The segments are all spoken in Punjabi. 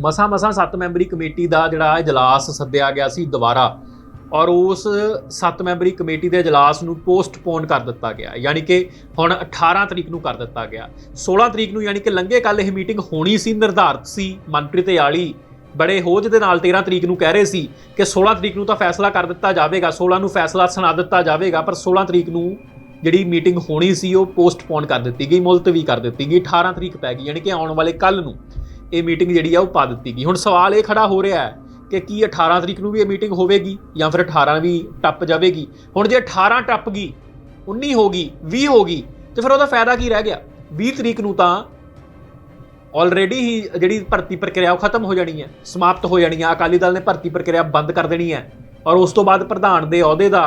ਮਸਾ ਮਸਾ ਸੱਤ ਮੈਂਬਰੀ ਕਮੇਟੀ ਦਾ ਜਿਹੜਾ ਇਜਲਾਸ ਸੱਦਿਆ ਗਿਆ ਸੀ ਦੁਬਾਰਾ ਔਰ ਉਸ ਸੱਤ ਮੈਂਬਰੀ ਕਮੇਟੀ ਦੇ ਇਜਲਾਸ ਨੂੰ ਪੋਸਟਪੋਨ ਕਰ ਦਿੱਤਾ ਗਿਆ, ਯਾਨੀ ਕਿ ਹੁਣ 18 ਤਰੀਕ ਨੂੰ ਕਰ ਦਿੱਤਾ ਗਿਆ। 16 ਤਰੀਕ ਨੂੰ ਯਾਨੀ ਕਿ ਲੰਘੇ ਕੱਲ ਇਹ ਮੀਟਿੰਗ ਹੋਣੀ ਸੀ, ਨਿਰਧਾਰਤ ਸੀ ਮਨਪ੍ਰੀਤ ਯਾਲੀ ਬੜੇ ਹੋਜ ਦੇ ਨਾਲ 13 ਤਰੀਕ ਨੂੰ ਕਹਿ ਰਹੇ ਸੀ ਕਿ 16 ਤਰੀਕ ਨੂੰ ਤਾਂ ਫੈਸਲਾ ਕਰ ਦਿੱਤਾ ਜਾਵੇਗਾ 16 ਨੂੰ ਫੈਸਲਾ ਸੁਣਾ ਦਿੱਤਾ ਜਾਵੇਗਾ, ਪਰ 16 ਤਰੀਕ ਨੂੰ ਜਿਹੜੀ ਮੀਟਿੰਗ ਹੋਣੀ ਸੀ ਉਹ ਪੋਸਟਪੋਨ ਕਰ ਦਿੱਤੀ ਗਈ, ਮੁਲਤਵੀ ਕਰ ਦਿੱਤੀ ਗਈ 18 ਤਰੀਕ ਪੈ ਗਈ, ਯਾਨੀ ਕਿ ਆਉਣ ਵਾਲੇ ਕੱਲ ਨੂੰ। ਇਹ ਮੀਟਿੰਗ ਜਿਹੜੀ ਆ ਉਹ ਪਾ ਦਿੱਤੀ ਗਈ। ਹੁਣ ਸਵਾਲ ਇਹ ਖੜਾ ਹੋ ਰਿਹਾ ਹੈ ਕਿ ਕੀ 18 ਤਰੀਕ ਨੂੰ ਵੀ ਇਹ ਮੀਟਿੰਗ ਹੋਵੇਗੀ ਜਾਂ ਫਿਰ 18 ਵੀ ਟੱਪ ਜਾਵੇਗੀ? ਹੁਣ ਜੇ 18 ਟੱਪ ਗਈ 19 ਹੋ ਗਈ 20 ਹੋ ਗਈ, ਤੇ ਫਿਰ ਉਹਦਾ ਫਾਇਦਾ ਕੀ ਰਹਿ ਗਿਆ? 20 ਤਰੀਕ ਨੂੰ ਤਾਂ ਆਲਰੇਡੀ ਹੀ ਜਿਹੜੀ ਭਰਤੀ ਪ੍ਰਕਿਰਿਆ ਉਹ ਖਤਮ ਹੋ ਜਾਣੀ ਹੈ, ਸਮਾਪਤ ਹੋ ਜਾਣੀ ਹੈ। ਅਕਾਲੀ ਦਲ ਨੇ ਭਰਤੀ ਪ੍ਰਕਿਰਿਆ ਬੰਦ ਕਰ ਦੇਣੀ ਹੈ ਔਰ ਉਸ ਤੋਂ ਬਾਅਦ ਪ੍ਰਧਾਨ ਦੇ ਅਹੁਦੇ ਦਾ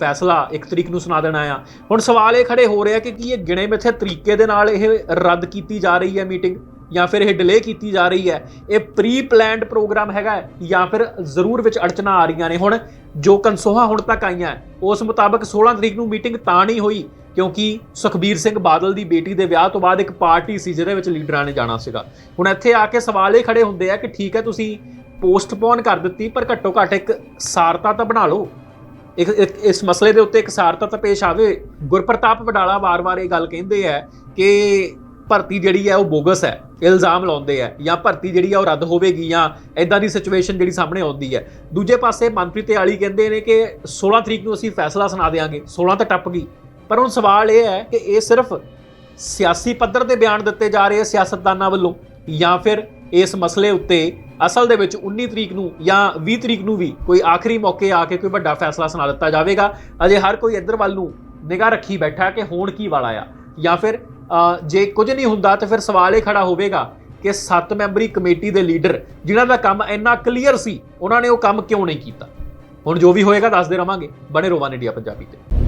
ਫੈਸਲਾ ਇੱਕ ਤਰੀਕ ਨੂੰ ਸੁਣਾ ਦੇਣਾ ਆ। ਹੁਣ ਸਵਾਲ ਇਹ ਖੜੇ ਹੋ ਰਿਹਾ ਕਿ ਕੀ ਇਹ ਗਿਣੇ ਮਿੱਥੇ ਤਰੀਕੇ ਦੇ ਨਾਲ ਇਹ ਰੱਦ ਕੀਤੀ ਜਾ ਰਹੀ ਹੈ ਮੀਟਿੰਗ ਜਾਂ ਫਿਰ ਇਹ ਡਿਲੇ ਕੀਤੀ ਜਾ ਰਹੀ ਹੈ, ਇਹ ਪ੍ਰੀ ਪਲਾਨਡ ਪ੍ਰੋਗਰਾਮ ਹੈਗਾ ਜਾਂ ਫਿਰ ਜ਼ਰੂਰ ਵਿੱਚ ਅੜਚਣਾ ਆ ਰਹੀਆਂ ਨੇ। ਹੁਣ ਜੋ ਕਨਸੋਹਾ ਹੁਣ ਤੱਕ ਆਈਆਂ, ਉਸ ਮੁਤਾਬਕ 16 ਤਰੀਕ ਨੂੰ ਮੀਟਿੰਗ ਤਾਂ ਨਹੀਂ ਹੋਈ, ਕਿਉਂਕਿ ਸੁਖਬੀਰ ਸਿੰਘ ਬਾਦਲ ਦੀ ਬੇਟੀ ਦੇ ਵਿਆਹ ਤੋਂ ਬਾਅਦ ਇੱਕ ਪਾਰਟੀ ਸੀ, ਜਿਹਦੇ ਵਿੱਚ ਲੀਡਰਾਂ ਨੇ ਜਾਣਾ ਸੀਗਾ। ਹੁਣ ਇੱਥੇ ਆ ਕੇ ਸਵਾਲ ਇਹ ਖੜੇ ਹੁੰਦੇ ਆ ਕਿ ਠੀਕ ਹੈ, ਤੁਸੀਂ ਪੋਸਟਪੋਨ ਕਰ ਦਿੱਤੀ, ਪਰ ਘੱਟੋ ਘੱਟ ਇੱਕ ਸਾਰਤਾ ਤਾਂ ਬਣਾ ਲਓ। ਇੱਕ ਇੱਕ, ਇਸ ਮਸਲੇ ਦੇ ਉੱਤੇ ਇੱਕ ਸਾਰਤਾ ਤਾਂ ਪੇਸ਼ ਆਵੇ। ਗੁਰਪ੍ਰਤਾਪ ਵਡਾਲਾ ਵਾਰ-ਵਾਰ ਇਹ ਗੱਲ ਕਹਿੰਦੇ ਆ ਕਿ ਭਰਤੀ ਜਿਹੜੀ ਹੈ ਉਹ ਬੋਗਸ ਹੈ, ਇਲਜ਼ਾਮ ਲਾਉਂਦੇ ਆ ਜਾਂ ਭਰਤੀ ਜਿਹੜੀ ਆ ਉਹ ਰੱਦ ਹੋਵੇਗੀ ਜਾਂ ਐਦਾਂ ਦੀ ਸਿਚੁਏਸ਼ਨ ਜਿਹੜੀ ਸਾਹਮਣੇ ਆਉਂਦੀ ਹੈ। ਦੂਜੇ ਪਾਸੇ ਮਨਪ੍ਰੀਤ ਆਲੀ ਕਹਿੰਦੇ ਨੇ ਕਿ 16 ਤਰੀਕ ਨੂੰ ਅਸੀਂ ਫੈਸਲਾ ਸੁਣਾ ਦੇਵਾਂਗੇ 16 ਤਾਂ ਟੱਪ ਗਈ। ਪਰ ਹੁਣ ਸਵਾਲ ਇਹ ਹੈ ਕਿ ਇਹ ਸਿਰਫ ਸਿਆਸੀ ਪੱਧਰ ਤੇ ਬਿਆਨ ਦਿੱਤੇ ਜਾ ਰਹੇ ਆ ਸਿਆਸਤਦਾਨਾਂ ਵੱਲੋਂ ਜਾਂ ਫਿਰ ਇਸ ਮਸਲੇ ਉੱਤੇ ਅਸਲ ਦੇ ਵਿੱਚ 19 ਤਰੀਕ ਨੂੰ ਜਾਂ 20 ਤਰੀਕ ਨੂੰ ਵੀ ਕੋਈ ਆਖਰੀ ਮੌਕੇ ਆ ਕੇ ਕੋਈ ਵੱਡਾ ਫੈਸਲਾ ਸੁਣਾ ਦਿੱਤਾ ਜਾਵੇਗਾ? ਅਜੇ ਹਰ ਕੋਈ ਇੱਧਰ ਵੱਲ ਨੂੰ ਨਿਗਾਹ ਰੱਖੀ ਬੈਠਾ ਕਿ ਹੋਣ ਕੀ ਵਾਲਾ ਆ। ਜਾਂ ਫਿਰ ਜੇ ਕੁਝ ਨਹੀਂ ਹੁੰਦਾ ਤਾਂ ਫਿਰ ਸਵਾਲ ਇਹ ਖੜਾ ਹੋਵੇਗਾ ਕਿ 7 ਮੈਂਬਰੀ ਕਮੇਟੀ ਦੇ ਲੀਡਰ ਜਿਨ੍ਹਾਂ ਦਾ ਕੰਮ ਇੰਨਾ ਕਲੀਅਰ ਸੀ, ਉਹਨਾਂ ਨੇ ਉਹ ਕੰਮ ਕਿਉਂ ਨਹੀਂ ਕੀਤਾ? ਹੁਣ ਜੋ ਵੀ ਹੋਏਗਾ ਦੱਸਦੇ ਰਵਾਂਗੇ। ਬਣੇ ਰੋਵਾਨ ਇੰਡੀਆ ਪੰਜਾਬੀ ਤੇ।